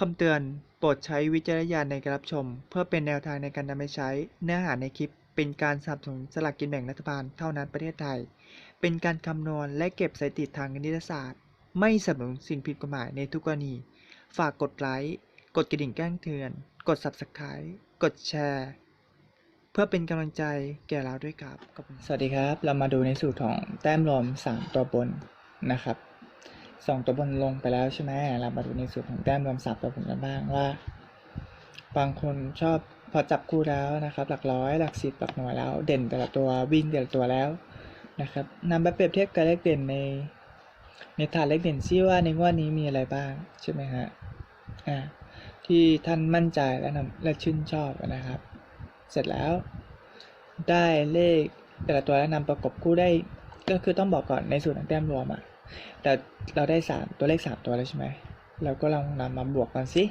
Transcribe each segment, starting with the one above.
คำเตือน โปรดใช้วิจารณญาณในการรับชม เพื่อเป็นแนวทางในการนำไปใช้ เนื้อหาในคลิป เป็นการสนับสนุนสลากกินแบ่งรัฐบาลเท่านั้นประเทศไทย เป็นการคำนวณและเก็บสถิติทางคณิตศาสตร์ ไม่สนับสนุนสิ่งผิดกฎหมายในทุกกรณี ฝากกดไลค์ กดกระดิ่งแจ้งเตือน กด subscribe กดแชร์ เพื่อเป็นกำลังใจแก่เราด้วยครับ สวัสดีครับ เรามาดูในสูตรของแต้มรวม3ตัวบนนะครับ สองตัวบนลงไปแล้วใช่ไหมเรามาดูในสูตรของแต้มรวมสามตัวบนกันบ้างว่า บางคนชอบพอจับคู่แล้วนะครับ หลักร้อยหลักสิบหลักหน่วยแล้ว เด่นแต่ละตัววิ่งแต่ละตัวแล้วนะครับนำไปเปรียบเทียบกับเลขเด่นในในฐานเลขเด่นที่ว่าในงวดนี้มีอะไรบ้างใช่ไหมฮะอ่าที่ท่านมั่นใจและนำและชื่นชอบนะครับ เสร็จแล้ว ได้เลขแต่ละตัวแล้วนำประกบคู่ได้ ก็คือต้องบอกก่อนในสูตรของแต้มรวมอะ แต่เราได้สามตัวเลขสามตัวแล้วใช่ไหมเราก็ลองนำมาบวกกันสิ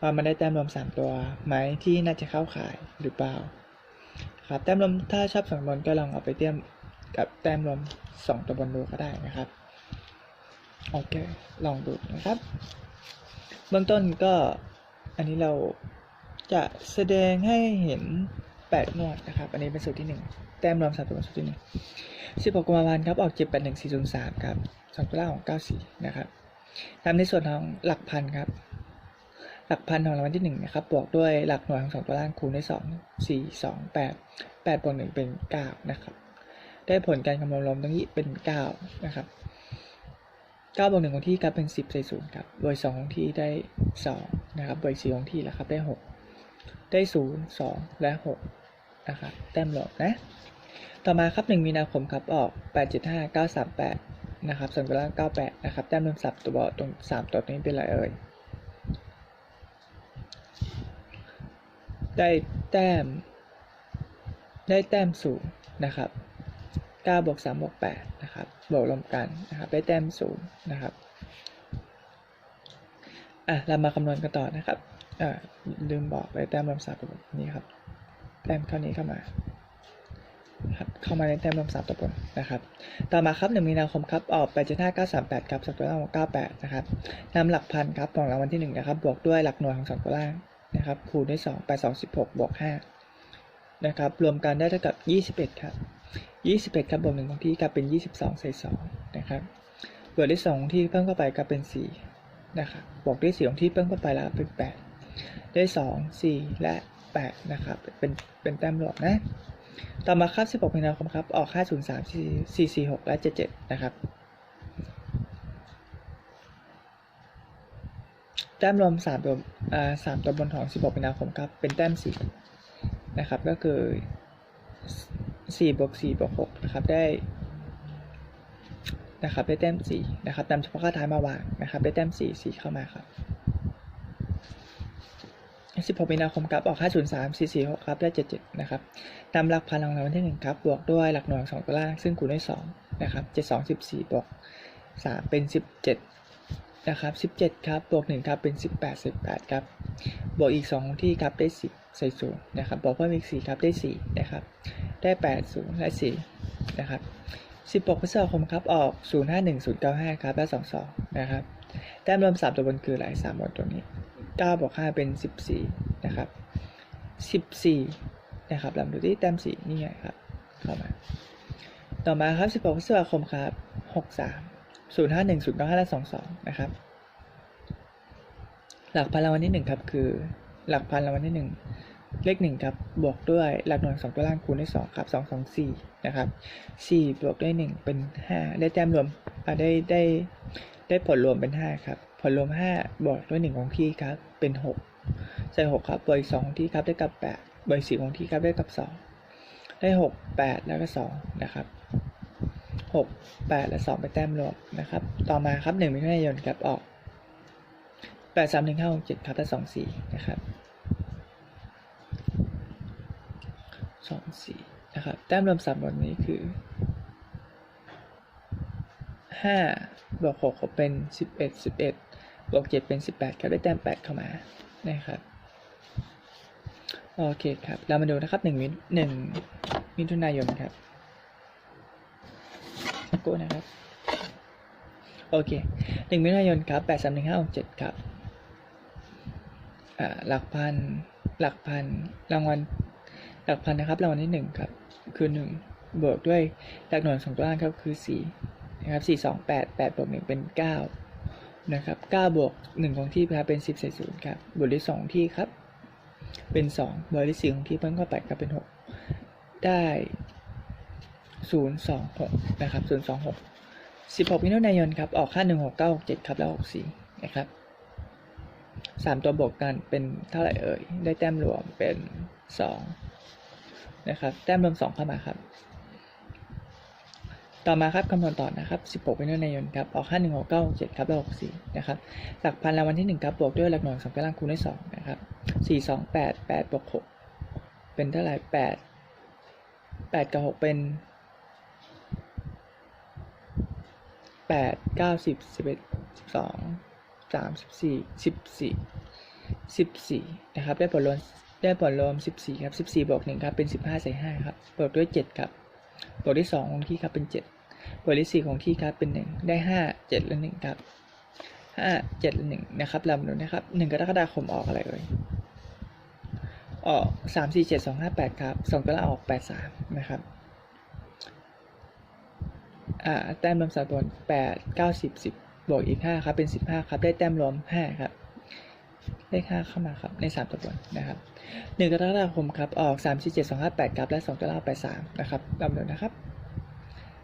ว่ามันได้แต้มรวมสามตัวไหมที่น่าจะเข้าขายหรือเปล่า ครับแต้มรวมถ้าชอบสองบนก็ลองเอาไปเทียมกับแต้มรวมสองตัวบนดูก็ได้นะครับโอเคลองดูนะครับเบื้องต้นก็อันนี้เราจะแสดงให้เห็น 8 งวดนะครับ อันนี้เป็นสูตรที่ 1 แต้มรวมสามตัวเป็นสูตรที่1 16กุมภาพันธ์ครับ ออก7 8 1 4 0 3ครับสองตัวล่างของ94นะครับตามในส่วนของหลักพันครับ หลักพันของรางวัลที่1นะครับ บวกด้วยหลักหน่วยของสองตัวล่างคูณด้วย2 4 2 8 8บวก1เป็น9นะครับ ได้ผลการคำนวณรวมตรงนี้เป็น9นะครับ9บวก1ของที่ครับเป็น10ใส่0ครับโดย2ของที่ได้2นะครับโดย4ของที่แล้วครับได้6ได้0 2และ6 นะครับแต้มรวมนะ ต่อมาครับ 1 มีนาคมครับออก875 938 นะครับ ส่วนตัวล่าง 98 นะครับ แต้มรวมสับตัวตรง 3 ตัวนี้เป็นไรเอ่ย ได้แต้ม ได้แต้มสูงนะครับ9บวก3บวก8นะครับบวกรวมกันนะครับได้แต้มสูงนะครับอะเรามาคำนวณกันต่อนะครับอ่าลืมบอกไปแต้มรวมสามตัวบนนี่ครับ แต้มเท่านี้เข้ามาเข้ามาในแต้มรวมสามตัวบนนะครับ ต่อมาครับหนึ่งมีนาคมครับ ออกแปดเจ็ดห้าเก้าสามแปดครับสองตัวล่างของเก้าแปดนะครับนำหลักพันครับของรางวัลที่หนึ่งนะครับ บวกด้วยหลักหน่วยของสองตัวล่างนะครับ คูณด้วยสองแปดสองสิบหกบวกห้านะครับ รวมกันได้เท่ากับยี่สิบเอ็ดครับยี่สิบเอ็ดครับบวกหนึ่งของที่กลับเป็นยี่สิบสองใส่สองนะครับบวกด้วยสองที่เพิ่มเข้าไปกลับเป็นสี่นะครับ บวกด้วยสี่ของที่เพิ่มเข้าไปแล้วเป็นแปดได้สองสี่และ แปดนะครับ เป็นเป็นแต้มรวมนะ ต่อมาครับสิบหกมีนาคมครับ ออกห้าศูนย์สามซีซีหกและเจ็ดเจ็ดนะครับ แต้มรวมสามตัวอ่าสามตัวบนของสิบหกมีนาคมครับ เป็นแต้มสี่นะครับ ก็คือสี่บวกสี่บวกหกนะครับ ได้นะครับ ได้แต้มสี่นะครับนำเฉพาะค่าท้ายมาวางนะครับ ได้แต้มสี่สี่เข้ามาครับ 16มีนาคมครับออก 503 446ครับได้ 77 นะครับตามหลักพันของรางวัลที่1ครับบวกด้วยหลักหน่วย2ตัวล่างซึ่งคูณด้วย2นะครับ7 2 14บวก3เป็น 17 นะครับ 17 ครับบวก1ครับเป็น 18 18 ครับ บวกอีก 2 ที่ครับได้ 10 ใส่ศูนย์นะครับบวกเพิ่มอีก 4 ครับได้ 4 นะครับ ได้ 8 0 และ 4 นะครับ 16พฤษภาคมครับออก 051 095 ครับและ 22 นะครับแต้มรวม3ตัวบนคือหลาย3บนตัวนี้ 9บวก5เป็น 14 นะครับ 14 นะครับลำดูที่แต้ม4นี่ไงครับเข้ามา ต่อมาครับ 16พฤษภาคมครับ 63 051 095และ22 นะครับ หลักพันรางวัลที่ 1 ครับ คือหลักพันรางวัลที่ 1 เลข 1 ครับ บวกด้วยหลักหน่วย2ตัวล่างคูณด้วย 2 ครับ 2 2 4 นะครับ 4 บวกด้วย 1 เป็น 5 ได้แต้มรวมได้ได้ ได้ผลรวมเป็น 5 ครับ ผลรวม 5 บวกด้วย1ของที่ครับ เป็น 6 ใส่ 6 ครับบวกอีก2ของที่ครับได้กับ 8บวกอีก4ของที่ครับได้กับ 2 ได้ 6 8 แล้วก็ 2 นะครับ 6 8 และ 2 ไปแต้มรวมนะครับ ต่อมาครับ1มิถุนายนครับออก 8 3 1 5 6 7ครับและ2 4 นะครับ 2 4 นะครับ แต้มรวม3บนนี้คือห้า บวกหกเป็นสิบเอ็ดสิบเอ็ดบวกเจ็ดเป็นสิบแปดครับได้แต้มแปดเข้ามานะครับโอเคครับ เรามาดูนะครับหนึ่งมิหนึ่งมิถุนายนครับสักครู่นะครับ โอเคหนึ่งมิถุนายนครับแปดสามหนึ่งห้าหกเจ็ดครับหลักพัน หลักพัน รางวัล หลักพันนะครับ รางวัลที่หนึ่งครับ คือหนึ่งบวกด้วยหลักหน่วยสองตัวล่างครับ คือสี่ นะครับสี่สองแปดแปดบวกหนึ่งเป็นเก้านะครับเก้าบวกหนึ่งของที่ครับเป็นสิบใส่ศูนย์ครับบวกด้วยสองที่ครับ เป็นสองบวกด้วยสี่ของที่เพิ่มเข้าไปครับเป็นหกได้ศูนย์สองหกนะครับศูนย์สองหกสิบหกมิถุนายนครับออกค่าหนึ่งหกเก้าหกเจ็ดครับแล้วหกสี่นะครับสามตัวบวกกันเป็นเท่าไหร่เอ่ยได้แต้มรวมเป็นสองนะครับแต้มรวมสองเข้ามาครับ ต่อมาครับคำนวณต่อนะครับ 16เป็นนายนครับออกค่า1 6 9 7ครับแล้ว64นะครับหลักพันรางวัลที่ 1 ครับบวกด้วยหลักหน่วยสองกำลังคูณด้วย2นะครับ4 2 8 8บวก6เป็นเท่าไหร่8 8 กับ 6 เป็น 8 9 10 11 12สามสิบสี่สิบสี่สิบสี่นะครับได้ผลรวมได้ผลรวมสิบสี่ครับสิบวกหนึ่งครับเป็นสิบห้าใส่ห้าครับบวกด้วยเจ็ดครับบวกด้วยสองที่ครับเป็นเจ็ด บวกด้วยสี่ของที่ครับเป็นหนึ่งได้ห้าเจ็ดและหนึ่งครับห้าเจ็ดและหนึ่งนะครับลำดูนะครับหนึ่งกรกฎาคมออกอะไรเอ่ยออกสามสี่เจ็ดสองห้าแปดครับสองตัวละออกแปดสามนะครับอ่าแต้มรวมสากลแปดเก้าสิบสิบบวกอีกห้าครับ เป็นสิบห้าครับ ได้แต้มรวมห้าครับเลขห้าเข้ามาครับ ในสามตัวบนนะครับหนึ่งกรกฎาคมครับ ออกสามสี่เจ็ดสองห้าแปดครับ และสองตัวล่างแปดสามนะครับลำเดินนะครับ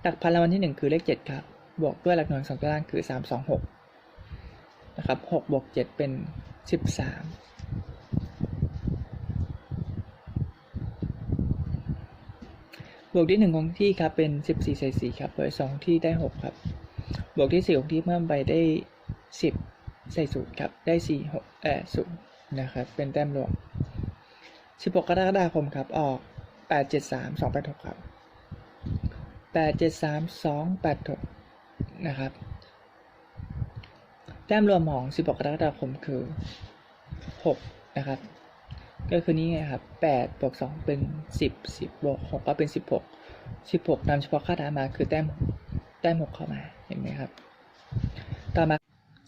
หลักพันรางวัลที่หนึ่งคือเลขเจ็ดครับ บวกด้วยหลักหน่วยสองตัวล่างคือสามสองหกนะครับหกบวกเจ็ดเป็นสิบสามบวกที่หนึ่งของที่ครับ เป็นสิบสี่ใส่สี่ครับโดยสองที่ได้หกครับ บวกที่สี่ของที่เพิ่มไปได้สิบใส่ศูนย์ครับ ได้สี่หกเออศูนย์นะครับ เป็นแต้มรวมสิบหกกรกฎาคมครับ ออกแปดเจ็ดสามสองแปดหกครับ แปดเจ็ดสามสองแปดหกนะครับแต้มรวมของสิบหกกรกฎาคมคือหกนะครับ ก็คือนี้ไงครับแปดบวกสองเป็นสิบสิบบวกหกก็เป็นสิบหกสิบหกนำเฉพาะค่าฐานมาคือแต้มได้หมกเข้ามา เห็นไหมครับ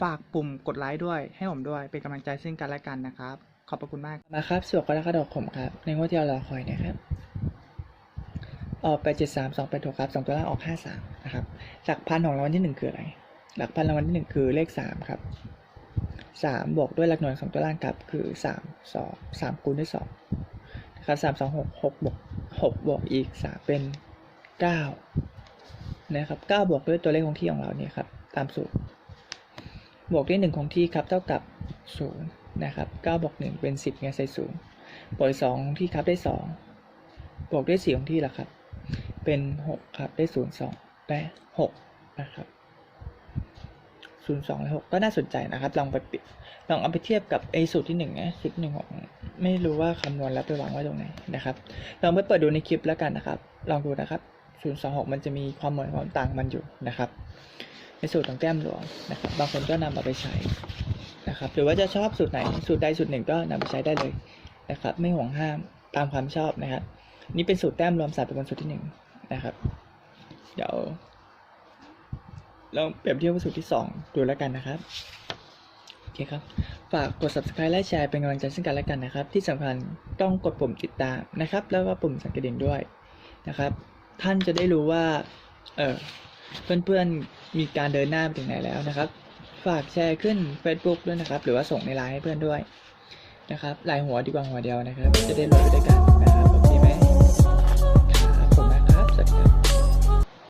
ฝากปุ่มกดไลค์ด้วยให้ผมด้วยเป็นกำลังใจซึ่งกันและกันนะครับ ขอบพระคุณมากมาครับสวกกรกฎาคมครับ ในงวดที่เรารอคอยนะครับ ออกไปเจ็ดสามสองไปถูกครับสองตัวล่างออกห้าสามนะครับ หลักพันของรางวัลที่หนึ่งคืออะไร หลักพันรางวัลที่หนึ่งคือเลขสามครับสามบวกด้วยหลักหน่วยสองตัวล่างครับคือสามสองสามคูณด้วยสองนะครับสามสองหกหกบวกหกบวกอีกสามเป็นเก้านะครับเก้าบวกด้วยตัวเลขคงที่ของเราเนี่ยครับ ตามสูตร บวกด้วยหนึ่งคงที่ครับเท่ากับศูนย์นะครับเก้าบวกหนึ่งเป็นสิบไงใส่ศูนย์บวกสองที่ครับได้สองบวกด้วยสี่คงที่ละครับ เป็นหกครับได้ศูนย์สองได้หกนะครับศูนย์สองและหกก็น่าสนใจนะครับ ลองไปลองเอาไปเทียบกับไอ้สูตรที่หนึ่งนะสูตรหนึ่งของไม่รู้ว่าคำนวณแล้วไปวางไว้ตรงไหนนะครับ ลองไปเปิดดูในคลิปแล้วกันนะครับ ลองดูนะครับ 026 มันจะมีความเหมือนความต่างมันอยู่นะครับ ในสูตรของแต้มหลวงนะครับบางคนก็นำมาไปใช้นะครับหรือว่าจะชอบสูตรไหนสูตรใดสูตรหนึ่งก็นำไปใช้ได้เลยนะครับไม่ห่วงห้ามตามความชอบนะครับนี่เป็นสูตรแต้มรวมสัตว์เป็นสูตรที่หนึ่งนะครับ เดี๋ยวลองเปรียบเทียบกับสูตรที่สองดูแล้วกันนะครับโอเคครับฝากกด subscribe และแชร์เป็นกำลังใจซึ่งกันและกันนะครับ ที่สำคัญต้องกดปุ่มติดตามนะครับ แล้วก็ปุ่มสั่นกระดิ่งด้วยนะครับ ท่านจะได้รู้ว่าเออ เพื่อนๆมีการเดินหน้าไปถึงไหนแล้วนะครับ ฝากแชร์ขึ้น Facebook ด้วยนะครับ หรือว่าส่งในไลน์ให้เพื่อนด้วยนะครับลายหัวดีกว่าหัวเดียวนะครับ จะได้รู้ไปด้วยกัน